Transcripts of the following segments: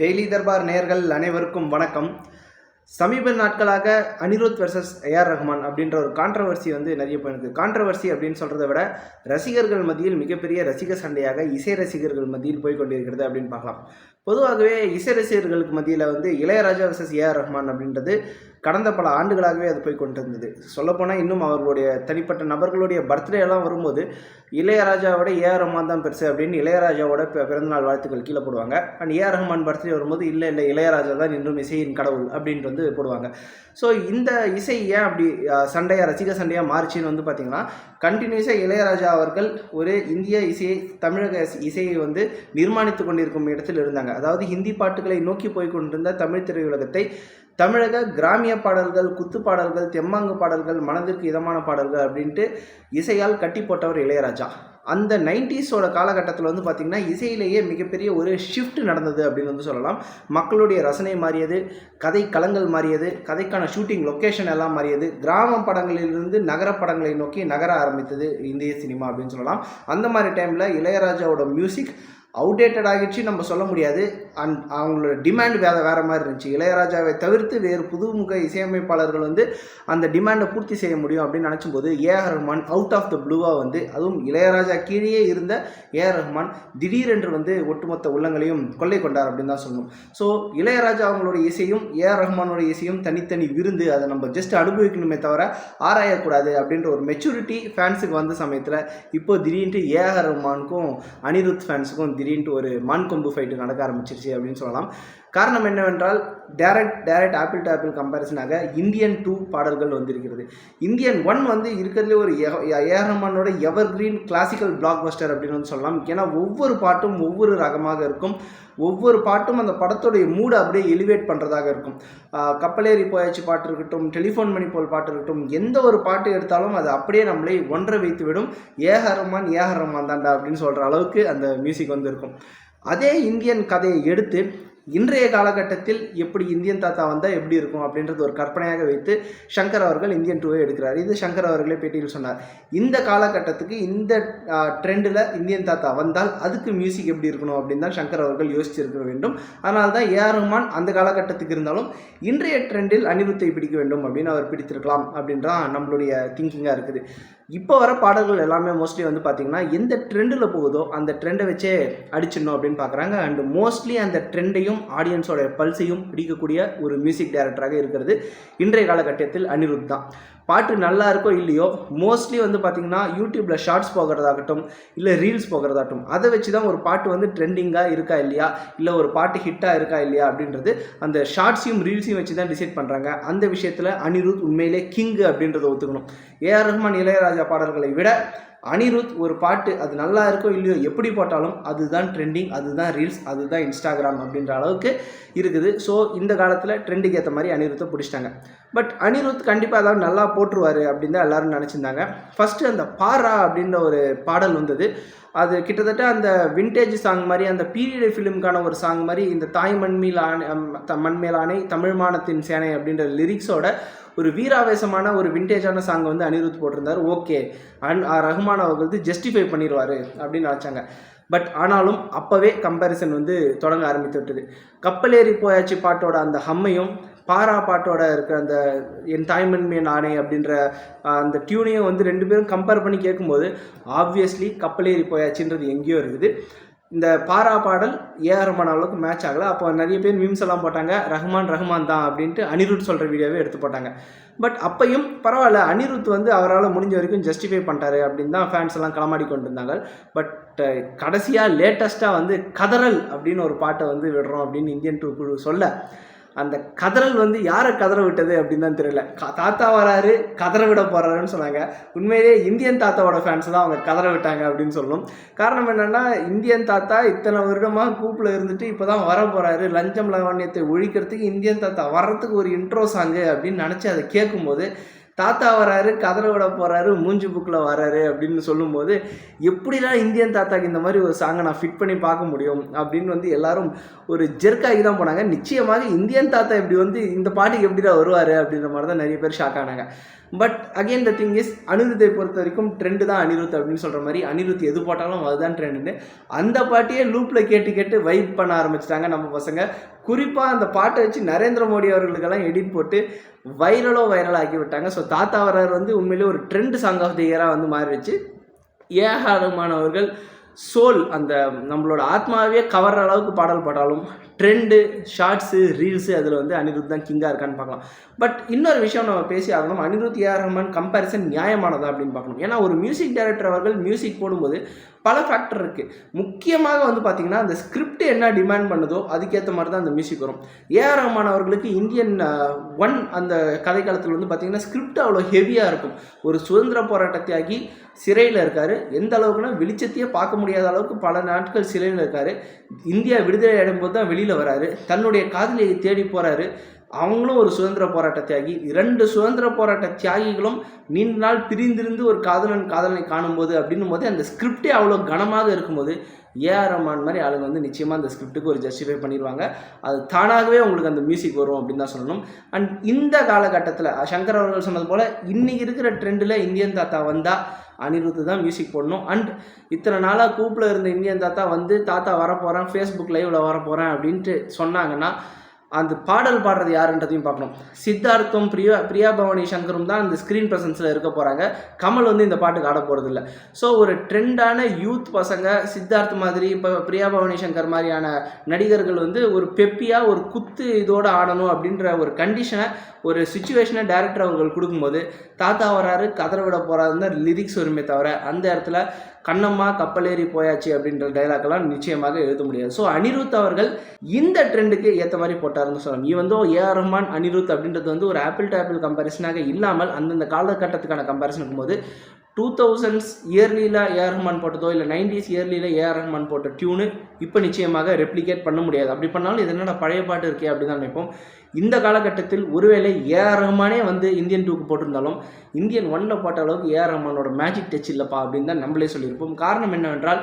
Daily Darbar நேர்கள் அனைவருக்கும் வணக்கம். சமீப நாட்களாக அனிருத் வெர்சஸ் ஏஆர் ரஹ்மான் அப்படின்ற ஒரு கான்ட்ரவர்சி வந்து நிறைய போயிருக்கு கான்ட்ரவர்சி அப்படின்னு சொல்கிறத விட ரசிகர்கள் மத்தியில் மிகப்பெரிய ரசிக சண்டையாக இசை ரசிகர்கள் மத்தியில் போய் கொண்டிருக்கிறது அப்படின்னு பார்க்கலாம். பொதுவாகவே இசை ரசிகர்களுக்கு மத்தியில் வந்து இளையராஜா வெர்சஸ் ஏஆர் ரஹ்மான் அப்படின்றது கடந்த பல ஆண்டுகளாகவே அது போய் கொண்டிருந்தது. சொல்லப்போனால் இன்னும் அவர்களுடைய தனிப்பட்ட நபர்களுடைய பர்த்டே எல்லாம் வரும்போது இளையராஜாவோட ஏஆர் ரஹ்மான் தான் பெருசு அப்படின்னு இளையராஜாவோட பிறந்தநாள் வாழ்த்துக்கள் கீழே போடுவாங்க. அண்ட் ஏஆர் ரஹ்மான் பர்த்டே வரும்போது இல்லை இல்லை இளையராஜா தான் இன்றும் இசையின் கடவுள் அப்படின்ட்டு வந்து போடுவாங்க. ஸோ இந்த இசை ஏன் அப்படி சண்டையாக ரசிக சண்டையாக மாறுச்சுன்னு வந்து பார்த்திங்கன்னா கண்டினியூஸாக இளையராஜா அவர்கள் ஒரு இந்திய இசையை தமிழக இசையை வந்து நிர்மாணித்து கொண்டிருக்கும் இடத்தில் இருந்தாங்க. அதாவது ஹிந்தி பாட்டுகளை நோக்கி போய் கொண்டிருந்த தமிழ் திரையுலகத்தை தமிழக கிராமிய பாடல்கள் குத்து பாடல்கள் தெம்மாங்கு பாடல்கள் மனதிற்கு இதமான பாடல்கள் அப்படின்ட்டு இசையால் கட்டி போட்டவர் இளையராஜா. அந்த நைன்டிஸோட காலகட்டத்தில் வந்து பார்த்திங்கன்னா இசையிலேயே மிகப்பெரிய ஒரு ஷிஃப்ட் நடந்தது அப்படின்னு வந்து சொல்லலாம். மக்களுடைய ரசனை மாறியது கதை களங்கள் மாறியது கதைக்கான ஷூட்டிங் லொக்கேஷன் எல்லாம் மாறியது கிராம படங்களிலிருந்து நகர படங்களை நோக்கி நகர ஆரம்பித்தது இந்திய சினிமா அப்படின்னு சொல்லலாம். அந்த மாதிரி டைமில் இளையராஜாவோட மியூசிக் அவுடேட்டட் ஆகிடுச்சு நம்ம சொல்ல முடியாது. அண்ட் அவங்களோட டிமாண்ட் வேறு வேறு மாதிரி இருந்துச்சு. இளையராஜாவை தவிர்த்து வேறு புதுமுக இசையமைப்பாளர்கள் வந்து அந்த டிமாண்டை பூர்த்தி செய்ய முடியும் அப்படின்னு நினச்சும் போது AR Rahman out of the ப்ளூவாக வந்து அதுவும் இளையராஜா கீழே இருந்த ஏஆர் ரஹ்மான் திடீரென்று வந்து ஒட்டுமொத்த உள்ளங்களையும் கொள்ளை கொண்டார் அப்படின்னு தான் சொல்லணும். ஸோ இளையராஜா அவங்களோட இசையும் ஏஆர் ரஹ்மானோட இசையும் தனித்தனி விருந்து அதை நம்ம ஜஸ்ட் அனுபவிக்கணுமே தவிர ஆராயக்கூடாது அப்படின்ற ஒரு மெச்சூரிட்டி ஃபேன்ஸுக்கு வந்த சமயத்தில் இப்போ திடீர்னு ஏஆர் ரஹ்மானுக்கும் அனிருத் ஃபேன்ஸுக்கும் திடீர்னு ஒரு மான் கொம்பு ஃபைட்டு நடக்க ஆரம்பிச்சிருச்சு. அப்படின்னு சொல்லலாம். காரணம் என்னவென்றால் direct direct apple to apple கம்பேரிசனாக Indian two பாடல்கள் வந்திருக்கிறது. இந்தியன் ஒன் வந்து இருக்கிறதுலே ஒரு ஏஹரமானோட evergreen classical blockbuster அப்படின்னு வந்து சொல்லலாம். ஏன்னா ஒவ்வொரு பாட்டும் ஒவ்வொரு ரகமாக இருக்கும். ஒவ்வொரு பாட்டும் அந்த படத்துடைய மூடை அப்படியே எலிவேட் பண்ணுறதாக இருக்கும். கப்பலேரி போயாச்சு பாட்டு இருக்கட்டும் டெலிஃபோன் மணி போல் பாட்டு இருக்கட்டும் எந்த ஒரு பாட்டு எடுத்தாலும் அது அப்படியே நம்மளை ஒன்றை வைத்து விடும் ஏஆர் ரஹ்மான் ஏஆர் ரஹ்மான் தாண்டா அப்படின்னு சொல்கிற அளவுக்கு அந்த மியூசிக் வந்து இருக்கும் அதே இந்தியன் கதையை எடுத்து இன்றைய காலகட்டத்தில் எப்படி இந்தியன் தாத்தா வந்தால் எப்படி இருக்கும் அப்படின்றது ஒரு கற்பனையாக வைத்து சங்கர் அவர்கள் இந்தியன் டூவை எடுக்கிறார். இது சங்கர் அவர்களே பேட்டியில் சொன்னார். இந்த காலகட்டத்துக்கு இந்த ட்ரெண்டில் இந்தியன் தாத்தா வந்தால் அதுக்கு மியூசிக் எப்படி இருக்கணும் அப்படின்னு தான் சங்கர் அவர்கள் யோசிச்சிருக்க வேண்டும். அதனால தான் ஏஆர் ரஹ்மான் அந்த காலகட்டத்துக்கு இருந்தாலும் இன்றைய ட்ரெண்டில் அனிருத்தை பிடிக்க வேண்டும் அப்படின்னு அவர் பிடித்திருக்கலாம் அப்படின்றான் நம்மளுடைய திங்கிங்காக இருக்குது. இப்போ வர பாடல்கள் எல்லாமே மோஸ்ட்லி வந்து பார்த்திங்கன்னா எந்த ட்ரெண்டில் போகுதோ அந்த ட்ரெண்டை வச்சே அடிச்சிடணும் அப்படின்னு பார்க்குறாங்க அண்ட் மோஸ்ட்லி அந்த ட்ரெண்டையும் ஆடியன்ஸோட பல்ஸையும் பிடிக்கக்கூடிய ஒரு மியூசிக் டைரக்டராக இருக்கிறது இன்றைய காலகட்டத்தில் அனிருத் தான். பாட்டு நல்லா இருக்கோ இல்லையோ மோஸ்ட்லி வந்து பார்த்திங்கன்னா யூடியூப்பில் ஷார்ட்ஸ் போகிறதாகட்டும் இல்லை ரீல்ஸ் போகிறதாகட்டும் அதை வச்சு தான் ஒரு பாட்டு வந்து ட்ரெண்டிங்காக இருக்கா இல்லையா இல்லை ஒரு பாட்டு ஹிட்டாக இருக்கா இல்லையா அப்படின்றது அந்த ஷார்ட்ஸையும் ரீல்ஸையும் வச்சு தான் டிசைட் பண்ணுறாங்க அந்த விஷயத்தில் அனிருத் உண்மையிலே கிங்கு அப்படின்றத ஒத்துக்கணும். ஏஆர் ரஹ்மான் இளையராஜா பாடல்களை விட அனிருத் ஒரு பாட்டு அது நல்லா இருக்கோ இல்லையோ எப்படி போட்டாலும் அதுதான் ட்ரெண்டிங் அதுதான் ரீல்ஸ் அதுதான் இன்ஸ்டாகிராம் அப்படின்ற அளவுக்கு இருக்குது. ஸோ இந்த காலத்தில் ட்ரெண்டுக்கு ஏற்ற மாதிரி அனிருத்தை பிடிச்சிட்டாங்க. பட் அனிருத் கண்டிப்பாக ஏதாவது நல்லா போட்டுருவார் அப்படின்னு தான் எல்லோரும் நினச்சிருந்தாங்க. ஃபஸ்ட்டு அந்த பாரா அப்படின்ற ஒரு பாடல் வந்தது. அது கிட்டத்தட்ட அந்த விண்டேஜ் சாங் மாதிரி அந்த பீரியட் ஃபிலிமுக்கான ஒரு சாங் மாதிரி இந்த தாய் மண்மேல் மண்மேலானை த- மண்மேல் ஆணை தமிழ் மானத்தின் சேனை அப்படின்ற லிரிக்ஸோட ஒரு வீராவேசமான ஒரு விண்டேஜான சாங் வந்து அனிருத் போட்டிருந்தார். ஓகே. அன் ரஹ்மான் அவர் வந்து ஜஸ்டிஃபை பண்ணிடுவார் அப்படின்னு நினச்சாங்க. பட் ஆனாலும் அப்போவே கம்பேரிசன் வந்து தொடங்க ஆரம்பித்து விட்டது. கப்பலேறி போயாச்சு பாட்டோட அந்த ஹம்மையும் பாரா பாட்டோட இருக்கிற அந்த என் தாய்மண்மையின் ஆணை அப்படின்ற அந்த டியூனையும் வந்து ரெண்டு பேரும் கம்பேர் பண்ணி கேட்கும்போது ஆப்வியஸ்லி கப்பலேறி போயாச்சுன்றது எங்கேயோ இருக்குது. இந்த பாரா பாடல் ஏஆர் ரஹ்மான் அளவுக்கு மேட்ச் ஆகலை. அப்போ நிறைய பேர் மீம்ஸ் எல்லாம் போட்டாங்க. ரஹ்மான் ரஹ்மான் தான் அப்படின்ட்டு அனிருத் சொல்கிற வீடியோவே எடுத்து போட்டாங்க. பட் அப்பையும் பரவாயில்ல அனிருத் வந்து அவரால் முடிஞ்ச வரைக்கும் ஜஸ்டிஃபை பண்ணிட்டாரு அப்படின்னு தான் ஃபேன்ஸ் எல்லாம் களமாடி கொண்டு இருந்தாங்க பட் கடைசியாக லேட்டஸ்ட்டாக வந்து கதறல் அப்படின்னு ஒரு பாட்டை வந்து விடுறோம் அப்படின்னு இந்தியன் டூ குழு சொல்ல. அந்த கதறல் வந்து யாரை கதற விட்டது அப்படின்னு தான் தெரியல. க- தாத்தா வராரு கதற விட போறாருன்னு சொன்னாங்க. உண்மையிலேயே இந்தியன் தாத்தாவோட ஃபேன்ஸ் தான் அவங்க கதற விட்டாங்க அப்படின்னு சொல்லணும் காரணம் என்னன்னா இந்தியன் தாத்தா இத்தனை வருடமாக கூப்பில் இருந்துட்டு இப்போ தான் வர போறாரு. லஞ்சம் லவண்யத்தை ஒழிக்கிறதுக்கு இந்தியன் தாத்தா வர்றதுக்கு ஒரு இன்ட்ரோ சாங்கு அப்படின்னு நினச்சி அதை கேட்கும்போது தாத்தா வராரு கதற விட போறாரு மூஞ்சி புக்கில் வராரு அப்படின்னு சொல்லும்போது எப்படிலாம் இந்தியன் தாத்தாக்கு இந்த மாதிரி ஒரு சாங்கை நான் ஃபிட் பண்ணி பார்க்க முடியும் அப்படின்னு வந்து எல்லாரும் ஒரு ஜெர்க்காகி தான் போனாங்க. நிச்சயமாக இந்தியன் தாத்தா இப்படி வந்து இந்த பாட்டுக்கு எப்படிடா வருவார் அப்படின்ற மாதிரி தான் நிறைய பேர் ஷாக் ஆனாங்க. But again the thing is அனிருத்தை பொறுத்த வரைக்கும் ட்ரெண்டு தான் அனிருத் அப்படின்னு சொல்கிற மாதிரி அனிருத் எது போட்டாலும் அதுதான் ட்ரெண்டுன்னு அந்த பாட்டியே லூப்பில் கேட்டு கேட்டு வைப் பண்ண ஆரம்பிச்சிட்டாங்க நம்ம பசங்க. குறிப்பாக அந்த பாட்டை வச்சு நரேந்திர மோடி அவர்களுக்கெல்லாம் எடிட் போட்டு வைரலோ வைரல் ஆக்கி விட்டாங்க. ஸோ தாத்தா வரார் வந்து உண்மையிலேயே ஒரு ட்ரெண்ட் சாங் ஆஃப் தி இயராக வந்து மாறிடுச்சு. ஏஆர் அவர்கள் சோல் அந்த நம்மளோட ஆத்மாவே கவர்ற அளவுக்கு பாடல் பாடாலும் ட்ரெண்டு ஷார்ட்ஸு ரீல்ஸு அதில் வந்து அனிருத் தான் கிங்காக இருக்கான்னு பார்க்கலாம். பட் இன்னொரு விஷயம் நம்ம பேசி ஆகணும். அனிருத் ஏஆர் ரஹ்மான் கம்பேரிசன் நியாயமானதா அப்படின்னு பார்க்கணும். ஏன்னா ஒரு மியூசிக் டைரக்டர் அவர்கள் மியூசிக் போடும்போது பல ஃபேக்டர் இருக்குது முக்கியமாக வந்து பார்த்திங்கன்னா அந்த ஸ்கிரிப்ட் என்ன டிமாண்ட் பண்ணுதோ அதுக்கேற்ற மாதிரி தான் அந்த மியூசிக் வரும். ஏஆர் ரஹ்மான் அவர்களுக்கு இந்தியன் ஒன் அந்த கதை காலத்தில் வந்து பார்த்திங்கன்னா ஸ்கிரிப்ட் அவ்வளோ ஹெவியாக இருக்கும். ஒரு சுதந்திர போராட்ட சிறையில் இருக்கார். எந்த அளவுக்குன்னா வெளிச்சத்தையே பார்க்க முடியும் முடியாத அளவுக்கு பல நாட்கள் சிலையில் இருக்கார். இந்தியா விடுதலை அடையும்போது தான் வெளியில் வராரு. தன்னுடைய காதலியை தேடி போகிறாரு அவங்களும் ஒரு சுதந்திர போராட்ட தியாகி. இரண்டு சுதந்திர போராட்ட தியாகிகளும் நீண்ட நாள் பிரிந்திருந்து ஒரு காதலன் காதலனை காணும்போது அப்படின்னும் போது அந்த ஸ்கிரிப்டே அவ்வளோ கனமாக இருக்கும்போது ஏஆர் ரமான் மாதிரி ஆளுங்க வந்து நிச்சயமாக அந்த ஸ்கிரிப்டுக்கு ஒரு ஜஸ்டிஃபை பண்ணிடுவாங்க. அது தானாகவே உங்களுக்கு அந்த மியூசிக் வரும் அப்படின்னு தான் சொல்லணும். அண்ட் இந்த காலகட்டத்தில் சங்கர் அவர்கள் சொன்னது போல் இன்றைக்கி இருக்கிற ட்ரெண்டில் இந்தியன் தாத்தா வந்தால் அனிருத்து தான் மியூசிக் போடணும். அண்ட் இத்தனை நாளாக கூப்பில் இருந்த இந்தியன் தாத்தா வந்து தாத்தா வரப்போகிறேன் ஃபேஸ்புக் லைவில் வரப்போகிறேன் அப்படின்ட்டு சொன்னாங்கன்னா அந்த பாடல் பாடுறது யாருன்றதையும் பார்க்கணும் சித்தார்த்தும் பிரியா பிரியா பவானி சங்கரும் தான் அந்த ஸ்க்ரீன் ப்ரெசன்ஸில் இருக்க போகிறாங்க கமல் வந்து இந்த பாட்டுக்கு ஆட போகிறது இல்லை ஸோ ஒரு ட்ரெண்டான யூத் பசங்க சித்தார்த் மாதிரி இப்போ பிரியா பவானி சங்கர் மாதிரியான நடிகர்கள் வந்து ஒரு பெப்பியாக ஒரு குத்து இதோடு ஆடணும் அப்படின்ற ஒரு கண்டிஷனை ஒரு சுச்சுவேஷனை டேரக்டர் அவர்கள் கொடுக்கும்போது தாத்தா வராரு கதற விட போகிறாருன்னு லிரிக்ஸ் வருமே தவிர அந்த இடத்துல கண்ணம்மா கப்பலேறி போயாச்சு அப்படின்ற டைலாக்லாம் நிச்சயமாக எழுத முடியாது. ஸோ அனிருத் அவர்கள் இந்த ட்ரெண்டுக்கு ஏற்ற மாதிரி போட்டாருன்னு சொல்லலாம். Even though AR Rahman Anirudh அப்படின்றது வந்து ஒரு ஆப்பிள் டு ஆப்பிள் கம்பேரிசனாக இல்லாமல் அந்தந்த காலகட்டத்துக்கான கம்பேரிசன் இருக்கும்போது டூ தௌசண்ட்ஸ் இயர்லியில் ஏஆர் ரஹ்மான் போட்டதோ இல்லை நைன்டிஸ் இயர்லியில் ஏஆர் ரஹ்மான் போட்ட டியூனு இப்போ நிச்சயமாக ரெப்ளிகேட் பண்ண முடியாது. அப்படி பண்ணாலும் இது என்னடா பழைய பாட்டு இருக்கே அப்படி தான் நினைப்போம். இந்த காலகட்டத்தில் ஒருவேளை ஏஆர் ரஹ்மானே வந்து இந்தியன் டூக்கு போட்டிருந்தாலும் இந்தியன் ஒன்னில் போட்ட அளவுக்கு ஏஆர் ரஹ்மானோட மேஜிக் டச் இல்லைப்பா அப்படின்னு தான் நம்மளே சொல்லியிருப்போம். காரணம் என்னவென்றால்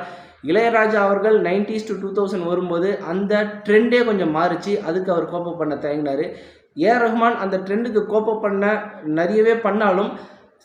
இளையராஜா அவர்கள் நைன்டிஸ் டு டூ தௌசண்ட் வரும்போது அந்த ட்ரெண்டே கொஞ்சம் மாறிச்சு. அதுக்கு அவர் கோப்ப பண்ண தயங்கினார். ஏஆர் ரஹ்மான் அந்த ட்ரெண்டுக்கு கோப்பம் பண்ண நிறையவே பண்ணாலும்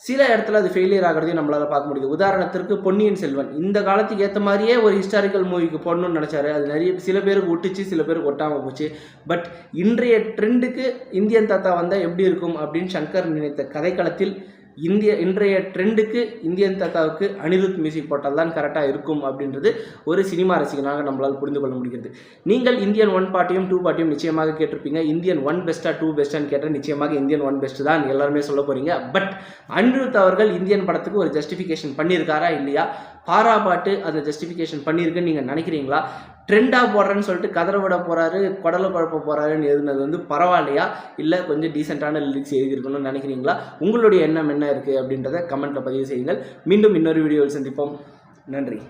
சில இடத்துல அது ஃபெயிலியர் ஆகிறதையும் நம்மளால் பார்க்க முடியுது. உதாரணத்திற்கு பொன்னியின் செல்வன். இந்த காலத்துக்கு ஏற்ற மாதிரியே ஒரு ஹிஸ்டாரிக்கல் மூவிக்கு போடணும்னு நினச்சாரு. அது நிறைய சில பேருக்கு ஒட்டுச்சு சில பேருக்கு ஒட்டாமல் போச்சு. பட் இன்றைய ட்ரெண்டுக்கு இந்தியன் தாத்தா வந்தால் எப்படி இருக்கும் அப்படின்னு சங்கர் நினைத்த கதைக்களத்தில் இந்திய இன்றைய ட்ரெண்டுக்கு இந்தியன் தாத்தாவுக்கு அனிருத் மியூசிக் போட்டால் தான் கரெக்டாக இருக்கும் அப்படின்றது ஒரு சினிமா ரசிகனாக நம்மளால் புரிந்து கொள்ள முடிகிறது. நீங்கள் இந்தியன் ஒன் பாட்டியும் டூ பாட்டியும் நிச்சயமாக கேட்டிருப்பீங்க. இந்தியன் ஒன் பெஸ்ட்டாக டூ பெஸ்ட்டான்னு கேட்டால் நிச்சயமாக இந்தியன் ஒன் பெஸ்ட் தான் எல்லாருமே சொல்ல போகிறீங்க பட் அனிருத் அவர்கள் இந்தியன் படத்துக்கு ஒரு ஜஸ்டிஃபிகேஷன் பண்ணியிருக்காரா இல்லையா? பாரா பாட்டு அந்த ஜஸ்டிஃபிகேஷன் பண்ணியிருக்குன்னு நீங்கள் நினைக்கிறீங்களா? ட்ரெண்டாக போடுறேன்னு சொல்லிட்டு கதற விட போகிறாரு குடலை குழப்ப போகிறாருன்னு எழுதுனது வந்து பரவாயில்லையா? இல்லை கொஞ்சம் டீசெண்டான லிரிக்ஸ் எழுதியிருக்கணும்னு நினைக்கிறீங்களா? உங்களுடைய எண்ணம் என்ன இருக்குது அப்படின்றத கமெண்ட்டில் பதிவு செய்யுங்கள். மீண்டும் இன்னொரு வீடியோவில் சந்திப்போம். நன்றி.